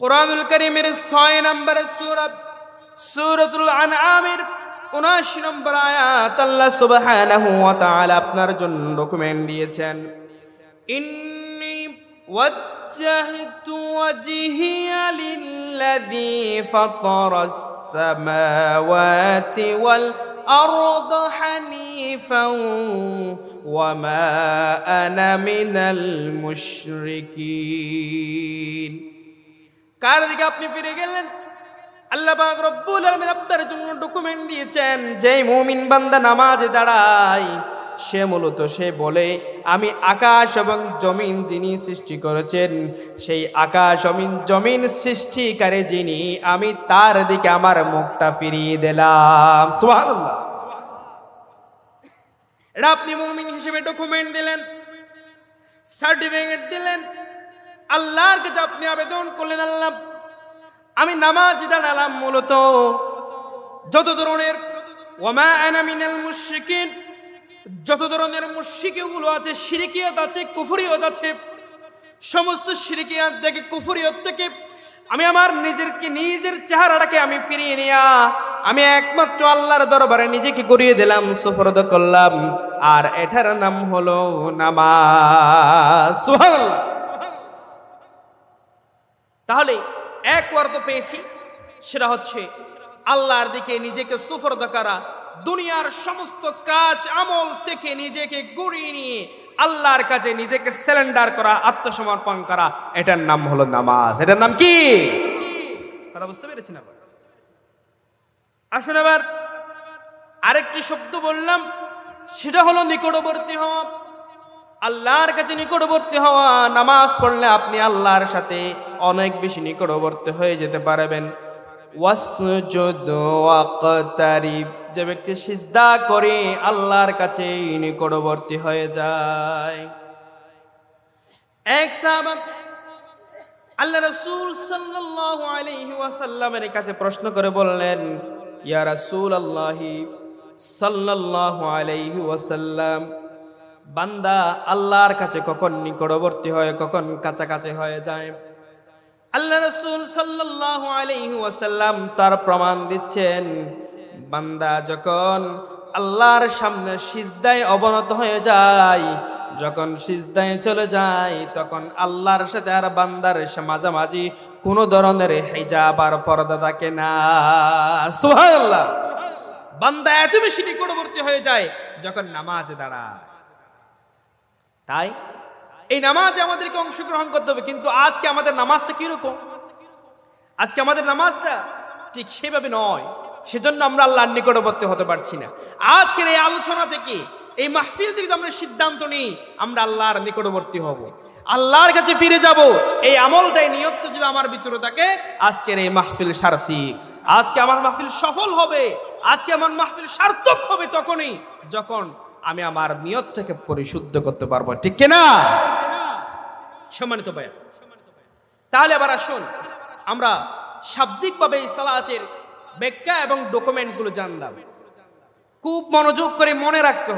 কোরআনুল করিমের ছয় নম্বরের সুরত সুরতুল আনআমের উনআশি নম্বর আয়াত আল্লাহ সুবহানাহু ওয়া তাআলা আপনার জন্য ডকুমেন্ট দিয়েছেন ইন্নি ওয়াজ্জাহতু ওয়াজহিয়া লিল্লাযী ফাতারাস সামাওয়াতি ওয়াল الأرض حنيفا وما أنا من المشركين কার দিকে আপনি ফিরে গেলেন? আল্লাহ পাক রব্বুল আলামিন আপনার জন্য ডকুমেন্ট দিয়েছেন, যেই মুমিন বান্দা নামাজে দাঁড়ায়, সে মূলত সে বলে, আমি আকাশ এবং জমিন যিনি সৃষ্টি করেছেন, সেই আকাশ জমিন জমিন সৃষ্টিকারী যিনি, আমি তার দিকে আমার মুখটা ফিরিয়ে দিলাম। সুবহানাল্লাহ। এটা আপনি মুমিন হিসেবে ডকুমেন্ট দিলেন সার্টিফিকেট দিলেন আল্লাহর কাছে আপনি আবেদন করলেন আল্লাহ। আমি নামাজ দাঁড়ালাম মূলত। যত ধরনের ওমা যত ধরনের মুশরিকগুলো আছে, শিরিকিয়াত আছে, কুফরিয়ত আছে, সমস্ত শিরিকিয়াত থেকে, কুফরিয়ত থেকে আমি আমার নিজেরকে, নিজের চেহারাটাকে আমি ফিরিয়ে নিয়া, আমি একমাত্র আল্লাহর দরবারে নিজেকে করিয়ে দিলাম, সুফরদ করলাম। আর এটার নাম হলো নামাজ। সুবহানাল্লাহ। তাহলে এক অর্থ পেয়েছি, সেটা হচ্ছে আল্লাহর দিকে নিজেকে সুফরদ করা, দুনিয়ার সমস্ত কাজ, আমল থেকে নিজেকে গড়িয়ে নিয়ে আল্লাহর কাছে নিজেকে সিলিন্ডার করা, আত্মসমর্পণ করা, এটার নাম হলো নামাজ। এটার নাম কি? কথা বুঝতে পেরেছি না আসুন আবার আরেকটি শব্দ বললাম, সেটা হলো নিকটবর্তী হওয়া। আল্লাহর কাছে নিকটবর্তী হওয়া নামাজ পড়লে আপনি আল্লাহর সাথে অনেক বেশি নিকটবর্তী হয়ে যেতে পারবেন। যে ব্যক্তি সিজদা করে আল্লাহর কাছে নিকটবর্তী হয়ে যায়। এক সাহাবা আল্লাহ রাসূল সাল্লাল্লাহু আলাইহি ওয়াসাল্লামের কাছে প্রশ্ন করে বললেন, ইয়া রাসূল আল্লাহি সাল্লাল্লাহু আলাইহি ওয়াসাল্লাম বান্দা আল্লাহর কাছে কখন নিকটবর্তী হয়, কখন কাছাকাছি হয়ে যায়। আল্লাহ রসুল সাল্লাল্লাহু আলাইহি ওয়াসাল্লাম তার প্রমাণ দিচ্ছেন, বান্দা যখন আল্লাহর সামনে সিজদায় অবনত হয়ে যায়, যখন সিজদায় চলে যায়, তখন আল্লাহর সাথে আর বান্দার মাঝামাঝি কোনো ধরনের হিজাব আর পর্দা থাকে না। সুবহানাল্লাহ! বান্দা এত বেশি নিকটবর্তী হয়ে যায় যখন নামাজ দাঁড়ায়। তাই এই নামাজে আমাদেরকে অংশগ্রহণ করতে হবে, কিন্তু আজকে আমাদের নামাজটা কীরকম? আজকে আমাদের নামাজটা ঠিক সেভাবে নয়, সেজন্য আমরা আল্লাহর নিকটবর্তী হতে পারছি না। আজকের এই আলোচনা থেকে, এই মাহফিল থেকে আমরা সিদ্ধান্ত নিই, আমরা আল্লাহর নিকটবর্তী হব। আল্লাহর কাছে ফিরে যাব, এই আমলটাই নিয়ত যদি আমার ভিতরে থাকে, আজকের এই মাহফিল সার্থিক। আজকে আমার মাহফিল সফল হবে, আজকে আমার মাহফিল সার্থক হবে তখনই যখন আমি আমার নিয়ত থেকে পরিশুদ্ধ করতে পারব, ঠিক কিনা? সম্মানিত ভাইয়া তাহলে আবার আসুন, আমরা শাব্দিকভাবে ভাবে সালাতের ব্যাখ্যা এবং ডকুমেন্টগুলো জানলাম। খুব মনোযোগ করে মনে রাখতে হবে।